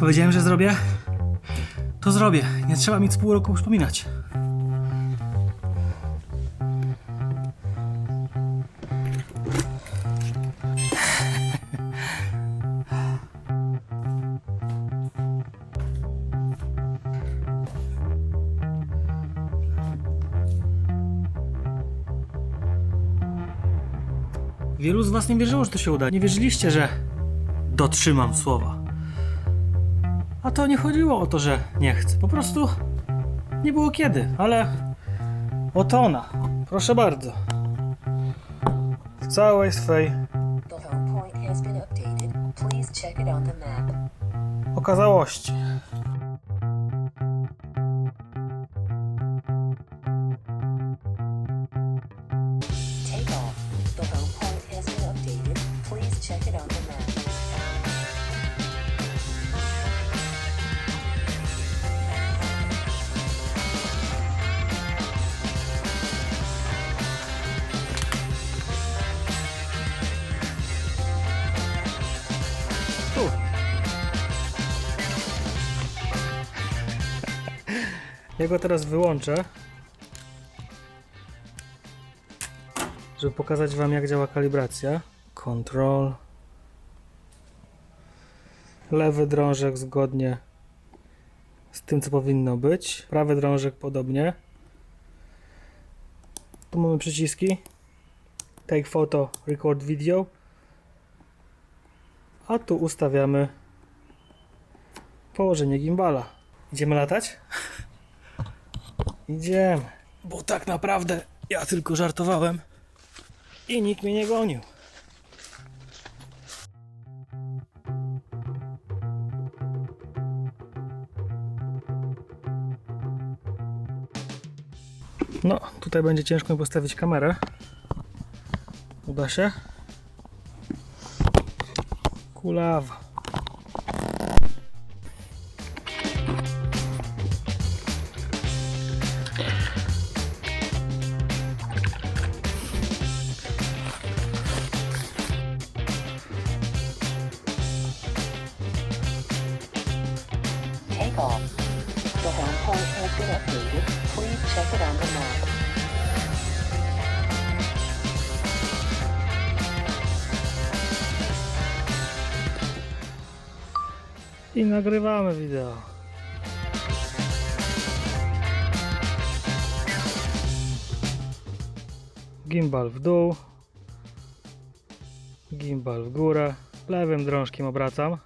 Powiedziałem, że zrobię. To zrobię. Nie trzeba mi co pół roku przypominać. Wielu z was nie wierzyło, że to się uda. Nie wierzyliście, że dotrzymam słowa. A to nie chodziło o to, że nie chcę. Po prostu nie było kiedy, ale oto ona. Proszę bardzo. W całej swej The Go teraz wyłączę. Żeby pokazać wam jak działa kalibracja. Control. Lewy drążek zgodnie z tym co powinno być. Prawy drążek podobnie. Tu mamy przyciski. Take photo, record video. A tu ustawiamy położenie gimbala. Idziemy latać? Idziemy. Bo tak naprawdę ja tylko żartowałem i nikt mnie nie gonił. No, tutaj będzie ciężko mi postawić kamerę. Uda się? Kulawa. Off. The home has been updated. Please check it on the map. I nagrywamy wideo. Gimbal w dół. Gimbal w górę. Lewym drążkiem obracam.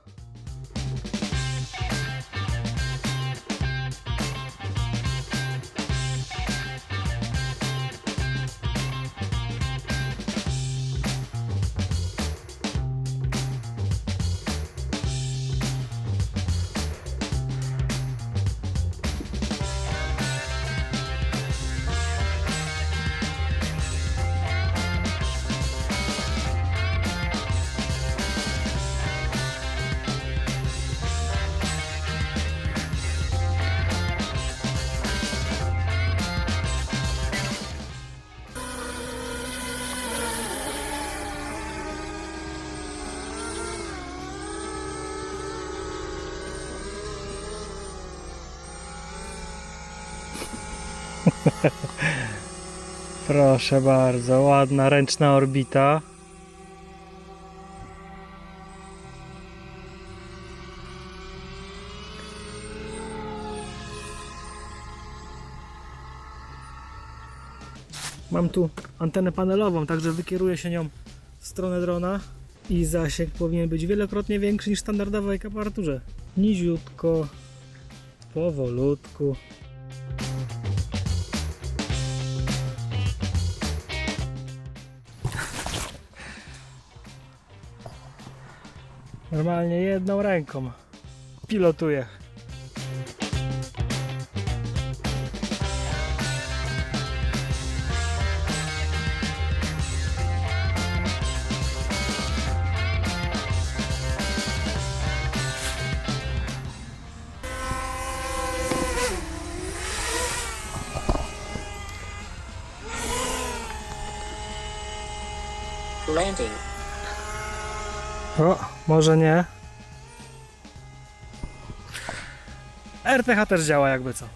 Proszę bardzo, ładna ręczna orbita. Mam tu antenę panelową, także wykieruję się nią w stronę drona i zasięg powinien być wielokrotnie większy niż w standardowej aparaturze. Niziutko, powolutku. Normalnie jedną ręką pilotuję. Landing. No, może nie. RTH też działa jakby co.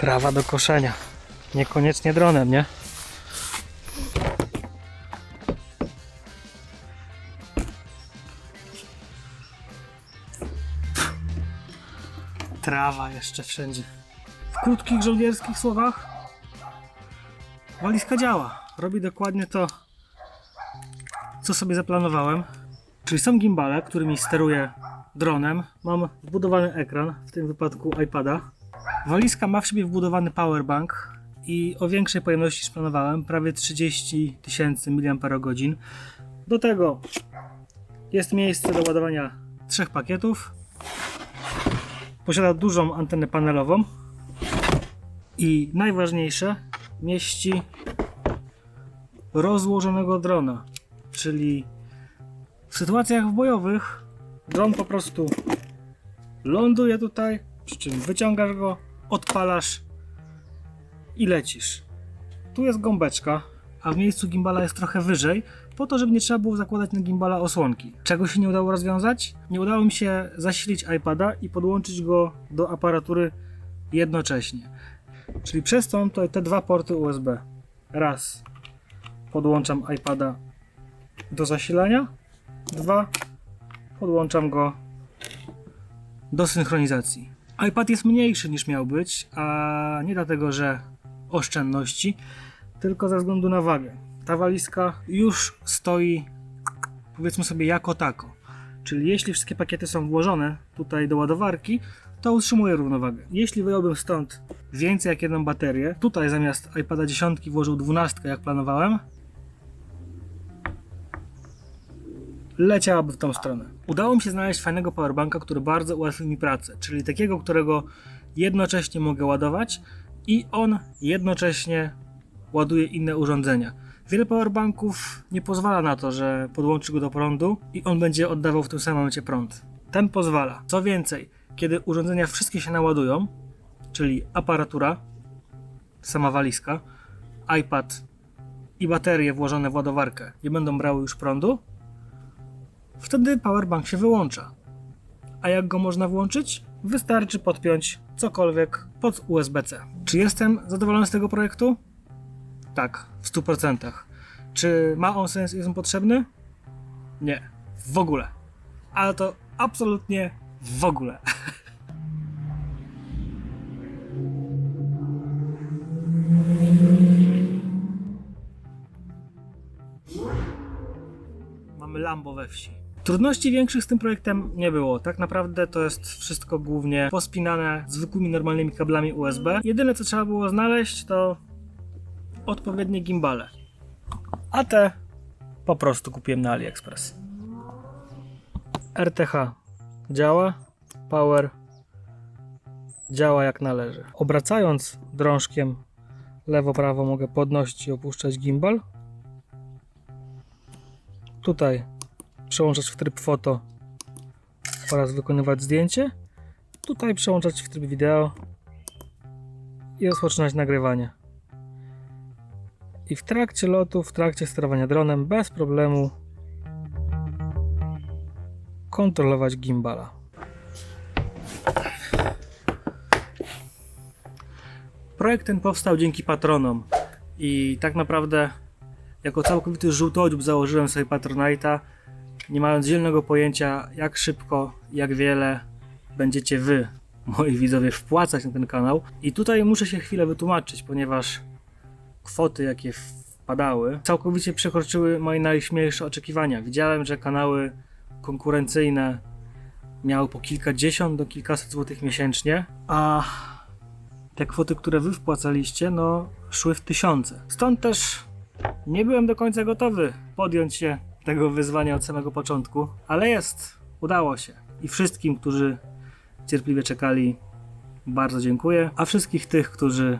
Trawa do koszenia. Niekoniecznie dronem, nie? Trawa jeszcze wszędzie. W krótkich żołnierskich słowach walizka działa. Robi dokładnie to, co sobie zaplanowałem. Czyli są gimbale, którymi steruję dronem. Mam wbudowany ekran, w tym wypadku iPada. Walizka ma w siebie wbudowany powerbank i o większej pojemności niż planowałem, prawie 30 tysięcy mAh. Do tego jest miejsce do ładowania trzech pakietów. Posiada dużą antenę panelową i najważniejsze, mieści rozłożonego drona, czyli w sytuacjach bojowych dron po prostu ląduje tutaj, przy czym wyciągasz go, odpalasz i lecisz. Tu jest gąbeczka, a w miejscu gimbala jest trochę wyżej, po to, żeby nie trzeba było zakładać na gimbala osłonki. Czego się nie udało rozwiązać? Nie udało mi się zasilić iPada i podłączyć go do aparatury jednocześnie. Czyli przez to te dwa porty USB. Raz podłączam iPada do zasilania, dwa podłączam go do synchronizacji. iPad jest mniejszy niż miał być, a nie dlatego, że oszczędności, tylko ze względu na wagę. Ta walizka już stoi, powiedzmy sobie, jako tako. Czyli jeśli wszystkie pakiety są włożone tutaj do ładowarki, to utrzymuje równowagę. Jeśli wyjąłbym stąd więcej jak jedną baterię, tutaj zamiast iPada 10 włożył 12 jak planowałem, leciałaby w tą stronę. Udało mi się znaleźć fajnego powerbanka, który bardzo ułatwił mi pracę, czyli takiego, którego jednocześnie mogę ładować i on jednocześnie ładuje inne urządzenia. Wiele powerbanków nie pozwala na to, że podłączy go do prądu i on będzie oddawał w tym samym momencie prąd. Ten pozwala. Co więcej, kiedy urządzenia wszystkie się naładują, czyli aparatura, sama walizka, iPad i baterie włożone w ładowarkę nie będą brały już prądu, wtedy powerbank się wyłącza. A jak go można włączyć? Wystarczy podpiąć cokolwiek pod USB-C. Czy jestem zadowolony z tego projektu? Tak, w 100%. Czy ma on sens i jest on potrzebny? Nie, w ogóle. Ale to absolutnie w ogóle. Mamy Lambo we wsi. Trudności większych z tym projektem nie było. Tak naprawdę to jest wszystko głównie pospinane zwykłymi normalnymi kablami USB. Jedyne co trzeba było znaleźć to odpowiednie gimbale. A te po prostu kupiłem na AliExpress. RTH działa, power działa jak należy. Obracając drążkiem lewo-prawo mogę podnosić i opuszczać gimbal. Tutaj przełączać w tryb foto oraz wykonywać zdjęcie. Tutaj przełączać w tryb wideo i rozpoczynać nagrywanie. I w trakcie lotu, w trakcie sterowania dronem bez problemu kontrolować gimbala. Projekt ten powstał dzięki patronom i tak naprawdę jako całkowity żółtodziób założyłem sobie Patronite'a, nie mając zielonego pojęcia jak szybko, jak wiele będziecie wy, moi widzowie, wpłacać na ten kanał. I tutaj muszę się chwilę wytłumaczyć, ponieważ kwoty, jakie wpadały, całkowicie przekroczyły moje najśmielsze oczekiwania. Widziałem, że kanały konkurencyjne miały po kilkadziesiąt do kilkaset złotych miesięcznie, a te kwoty, które wy wpłacaliście, no szły w tysiące. Stąd też nie byłem do końca gotowy podjąć się tego wyzwania od samego początku, ale jest, udało się. I wszystkim, którzy cierpliwie czekali, bardzo dziękuję. A wszystkich tych, którzy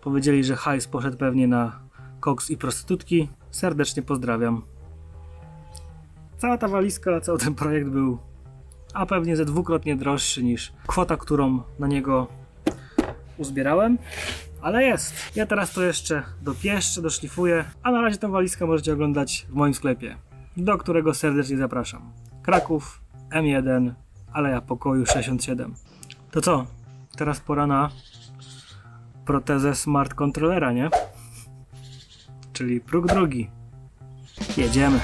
powiedzieli, że hajs poszedł pewnie na koks i prostytutki. Serdecznie pozdrawiam. Cała ta walizka, cały ten projekt był a pewnie ze dwukrotnie droższy niż kwota, którą na niego uzbierałem. Ale jest. Ja teraz to jeszcze dopieszczę, doszlifuję, a na razie tę walizkę możecie oglądać w moim sklepie, do którego serdecznie zapraszam. Kraków, M1, Aleja Pokoju 67. To co? Teraz pora na protezę smart kontrolera, nie? Czyli próg drugi. Jedziemy.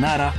Nara.